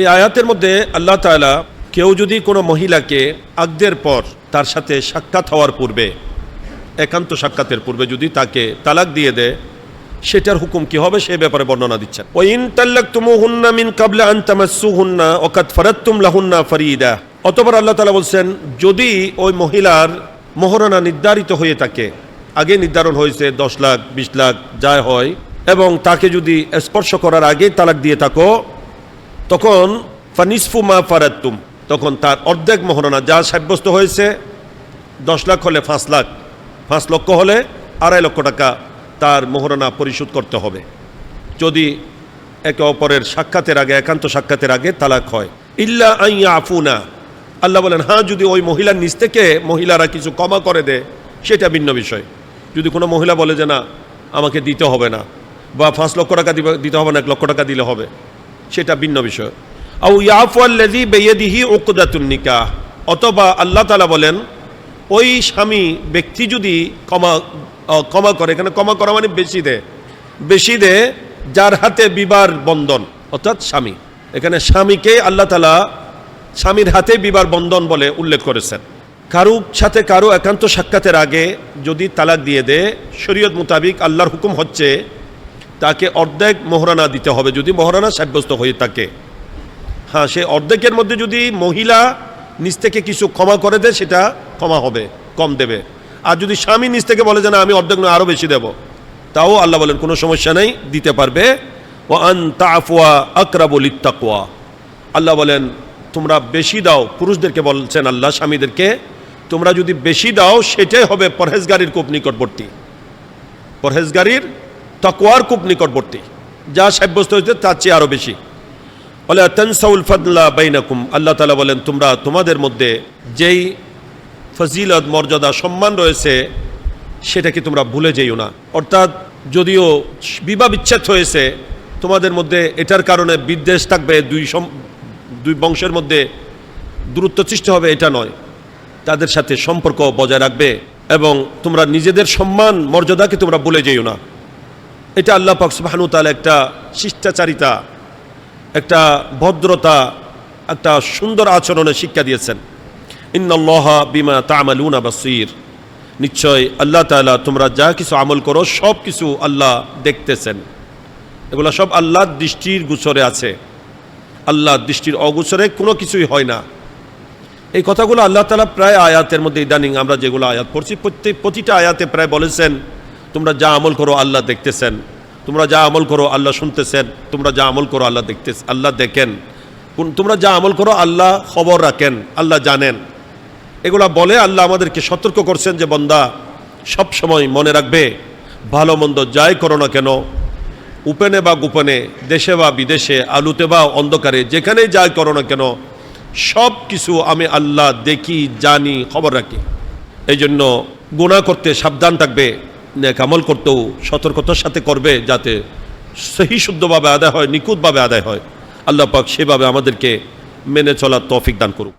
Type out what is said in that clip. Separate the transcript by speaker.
Speaker 1: এই আয়াতের মধ্যে আল্লাহ তাআলা কেউ যদি কোনো মহিলাকে আগদের পর তার সাথে সাক্ষাৎ হওয়ার পূর্বে, একান্ত সাক্ষাতের পূর্বে যদি তাকে তালাক দিয়ে দেয়, সেটার হুকুম কি হবে? সে ব্যাপারে বর্ণনা দিচ্ছেন। ও ইন তাল্লাকতুমুহুন্না মিন কাবলা আন তামাসসুহুন্না, ওয়াকাদ ফারাদতুম লাহুন্না ফারিদা। অতঃপর আল্লাহ তালা বলছেন, যদি ওই মহিলার মোহরানা নির্ধারিত হয়ে থাকে, আগে নির্ধারণ হয়েছে দশ লাখ, বিশ লাখ যায় হয়, এবং তাকে যদি স্পর্শ করার আগে তালাক দিয়ে থাকো তখন ফানিসফু মা ফারাত্তুম তখন তার অর্ধেক মোহরানা যা সাব্যস্ত হয়েছে, দশ লাখ হলে পাঁচ লাখ, পাঁচ লক্ষ হলে আড়াই লক্ষ টাকা তার মোহরানা পরিশোধ করতে হবে। যদি একে অপরের সাক্ষাতের আগে, একান্ত সাক্ষাতের আগে তালাক হয়। ইল্লা আইয়া আফুনা আল্লাহ বলেন হ্যাঁ যদি ওই মহিলার নিচ থেকে মহিলারা কিছু ক্ষমা করে দেয়, সেটা ভিন্ন বিষয়। যদি কোনো মহিলা বলে যে, না, আমাকে দিতে হবে না, বা পাঁচ লক্ষ টাকা দিতে হবে না, এক লক্ষ টাকা দিলে হবে। সেটা ভিন্ন বিষয়। আউ বিয়াদিহি অথবা আল্লাহ তাআলা বলেন, ওই স্বামী ব্যক্তি যদি ক্ষমা ক্ষমা করে, এখানে ক্ষমা করা মানে বেশি দেয় বেশি দেয় যার হাতে বিবার বন্ধন, অর্থাৎ স্বামী। এখানে স্বামীকে আল্লাহ তালা স্বামীর হাতে বিবার বন্ধন বলে উল্লেখ করেছেন। কারু সাথে কারও একান্ত সাক্ষাতের আগে যদি তালাক দিয়ে দেয় শরীয়ত মোতাবিক আল্লাহর হুকুম হচ্ছে তাকে অর্ধেক মোহরানা দিতে হবে, যদি মোহরানা সাব্যস্ত হয়ে থাকে। হ্যাঁ সে অর্ধেকের মধ্যে যদি মহিলা নিজ থেকে কিছু ক্ষমা করে দেয়, সেটা ক্ষমা হবে, কম দেবে। আর যদি স্বামী নিজ থেকে বলে যে, না, আমি অর্ধেক নয়, আরও বেশি দেব, তাও আল্লাহ বলেন, কোনো সমস্যা নেই, দিতে পারবে। ও আন তাফওয়া আকরাবুল ইত্তাকওয়া আল্লাহ বলেন, তোমরা বেশি দাও। পুরুষদেরকে বলছেন আল্লাহ, স্বামীদেরকে, তোমরা যদি বেশি দাও, সেটাই হবে পরহেজগারির খুব নিকটবর্তী। পরহেজগারির তকওয়ার খুব নিকটবর্তী। যা সাব্যস্ত হয়েছে তার চেয়ে আরও বেশি। বলে তানসাউল ফাদলা বাইনাকুম। আল্লাহ তালা বলেন, তোমরা তোমাদের মধ্যে যেই ফজিলত, মর্যাদা, সম্মান রয়েছে সেটাকে তোমরা ভুলে যেও না? অর্থাৎ যদিও বিবাহ বিচ্ছেদ হয়েছে, তোমাদের মধ্যে এটার কারণে বিদ্বেষ থাকবে, দুই দুই বংশের মধ্যে দূরত্ব সৃষ্টি হবে, এটা নয়। তাদের সাথে সম্পর্ক বজায় রাখবে এবং তোমরা নিজেদের সম্মান, মর্যাদাকে তোমরা ভুলে যেও না। এটা আল্লাহ পাক সুবহানু তাআলা একটা শিষ্টাচারিতা, একটা ভদ্রতা, একটা সুন্দর আচরণে শিক্ষা দিয়েছেন। ইন্নাল্লাহ বিমা তামালুনা বাসির। নিশ্চয় আল্লাহ তাআলা তোমরা যা কিছু আমল করো, সব কিছু আল্লাহ দেখতেছেন। এগুলো সব আল্লাহর দৃষ্টির গোচরে আছে। আল্লাহর দৃষ্টির অগোচরে কোনো কিছুই হয় না। এই কথাগুলো আল্লাহ তালা প্রায় আয়াতের মধ্যে ইদানিং আমরা যেগুলো আয়াত পড়ছি, প্রত্যেক প্রতিটা আয়াতে প্রায় বলেছেন তোমরা যা আমল করো, আল্লাহ দেখতেছেন। তোমরা যা আমল করো, আল্লাহ শুনতেছেন। তোমরা যা আমল করো, আল্লাহ দেখতে আল্লাহ দেখেন। তোমরা যা আমল করো, আল্লাহ খবর রাখেন, আল্লাহ জানেন। এগুলা বলে আল্লাহ আমাদেরকে সতর্ক করছেন যে, বন্দা, সব সময় মনে রাখবে, ভালো মন্দ যাই করো না কেন। উপেনে বা গোপনে, দেশে বা বিদেশে, আলুতে বা অন্ধকারে, যেখানেই যাই করো না কেন, সব কিছু আমি আল্লাহ দেখি, জানি, খবর রাখি। এই জন্য গুণা করতে সাবধান থাকবে। নেক আমল করতেও সতর্কতার সাথে করবে যাতে সহি শুদ্ধভাবে আদায় হয়, নিখুঁতভাবে আদায় হয়। আল্লাহ পাক সেভাবে আমাদেরকে মেনে চলার তৌফিক দান করুক।